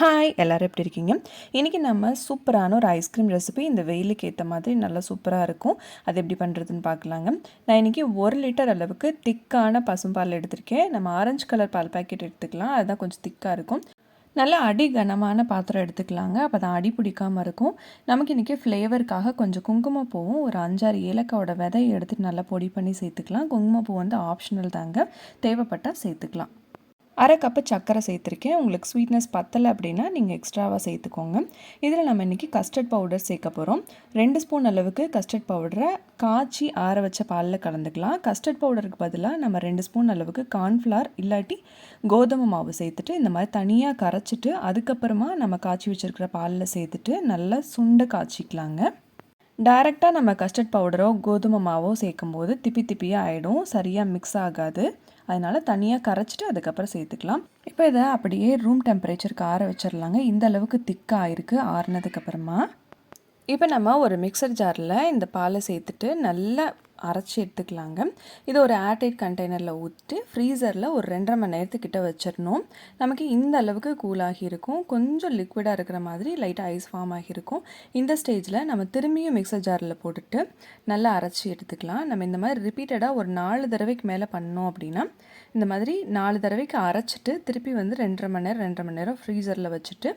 Hi எல்லோரும் எப்படி இருக்கீங்க? இன்றைக்கி நம்ம சூப்பரான ஒரு ஐஸ்கிரீம் ரெசிபி இந்த வெயிலுக்கு ஏற்ற மாதிரி நல்லா சூப்பராக இருக்கும். அது எப்படி பண்ணுறதுன்னு பார்க்கலாங்க நான் இன்றைக்கி ஒரு லிட்டர் அளவுக்கு திக்கான பசும்பால் எடுத்திருக்கேன். நம்ம ஆரஞ்சு கலர் பால் பாக்கெட் எடுத்துக்கலாம். அதுதான் கொஞ்சம் திக்காக இருக்கும். நல்லா அடி கனமான பாத்திரம் எடுத்துக்கலாங்க. அப்போ தான் அடி பிடிக்காமல் இருக்கும். நமக்கு இன்றைக்கி ஃப்ளேவருக்காக கொஞ்சம் குங்குமப்பூவும் ஒரு அஞ்சாறு ஏலக்காவோட விதையை எடுத்துகிட்டு நல்லா பொடி பண்ணி சேர்த்துக்கலாம். குங்குமப்பூ வந்து ஆப்ஷனல் தாங்க. தேவைப்பட்டால் சேர்த்துக்கலாம். அரை கப்பு சர்க்கரை சேர்த்துருக்கேன். உங்களுக்கு ஸ்வீட்னஸ் பத்தலை அப்படின்னா நீங்கள் எக்ஸ்ட்ராவாக சேர்த்துக்கோங்க. இதில் நம்ம இன்றைக்கி கஸ்டர்ட் பவுடர் சேர்க்க போகிறோம் ரெண்டு ஸ்பூன் அளவுக்கு கஸ்டர்ட் பவுடரை காய்ச்சி ஆற வச்ச பாலில் கலந்துக்கலாம். கஸ்டர்ட் பவுடருக்கு பதிலாக நம்ம ரெண்டு ஸ்பூன் அளவுக்கு கார்ன்ஃப்ளவர் இல்லாட்டி கோதுமை மாவு சேர்த்துட்டு இந்த மாதிரி தனியாக கரைச்சிட்டு அதுக்கப்புறமா நம்ம காய்ச்சி வச்சுருக்கிற பாலில் சேர்த்துட்டு நல்லா சுண்டை காய்ச்சிக்கலாங்க. டைரெக்டாக நம்ம கஸ்டர்ட் பவுடரோ கோதுமை மாவோ சேர்க்கும் போது திப்பி திப்பியாக ஆகிடும் சரியாக மிக்ஸ் ஆகாது. அதனால் தனியாக கரைச்சிட்டு அதுக்கப்புறம் சேர்த்துக்கலாம். இப்போ இதை அப்படியே ரூம் டெம்பரேச்சருக்கு ஆற வச்சிடலாங்க இந்த அளவுக்கு திக்காக இருக்குது ஆறுனதுக்கப்புறமா இப்போ நம்ம ஒரு மிக்சர் ஜாரில் இந்த பாலை சேர்த்துட்டு நல்லா அரைச்சி எடுத்துக்கலாங்க. இது ஒரு ஏர்டைட் கண்டெய்னரில் ஊற்றிட்டு ஃப்ரீசரில் ஒரு ரெண்டரை மணி நேரத்துக்கிட்ட வச்சிடணும். நமக்கு இந்த அளவுக்கு கூலாகி இருக்கும் கொஞ்சம் லிக்விடாக இருக்கிற மாதிரி லைட்டாக ஐஸ் ஃபார்ம் ஆகியிருக்கும். இந்த ஸ்டேஜில் நம்ம திரும்பியும் மிக்சர் ஜாரில் போட்டுட்டு நல்லா அரைச்சி எடுத்துக்கலாம். நம்ம இந்த மாதிரி ரிப்பீட்டடாக ஒரு நாலு தடவைக்கு மேலே பண்ணோம் அப்படின்னா இந்த மாதிரி நாலு தடவைக்கு அரைச்சிட்டு திருப்பி வந்து ரெண்டரை மணி நேரம் ரெண்டரை மணி நேரம் ஃப்ரீசரில் வச்சுட்டு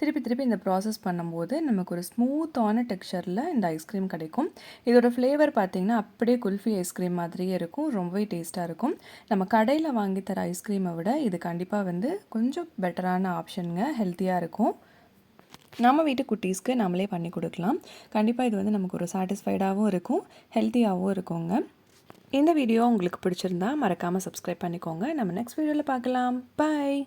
திருப்பி திருப்பி இந்த ப்ராசஸ் பண்ணும்போது நமக்கு ஒரு ஸ்மூத்தான டெக்ஸ்சரில் இந்த ஐஸ்கிரீம் கிடைக்கும். இதோட ஃப்ளேவர் பார்த்திங்கன்னா அப்படியே குல்ஃபி ஐஸ்கிரீம் மாதிரியே இருக்கும். ரொம்பவே டேஸ்ட்டாக இருக்கும். நம்ம கடையில் வாங்கி தர ஐஸ்கிரீமை விட இது கண்டிப்பாக வந்து கொஞ்சம் பெட்டரான ஆப்ஷனுங்க ஹெல்த்தியாக இருக்கும். நம்ம வீட்டு குட்டீஸ்க்கு நம்மளே பண்ணி கொடுக்கலாம். கண்டிப்பாக இது வந்து நமக்கு ஒரு சாட்டிஸ்ஃபைடாகவும் இருக்கும் ஹெல்த்தியாகவும் இருக்குங்க. இந்த வீடியோ உங்களுக்கு பிடிச்சிருந்தா மறக்காமல் சப்ஸ்கிரைப் பண்ணிக்கோங்க. நம்ம நெக்ஸ்ட் வீடியோவில் பார்க்கலாம். பாய்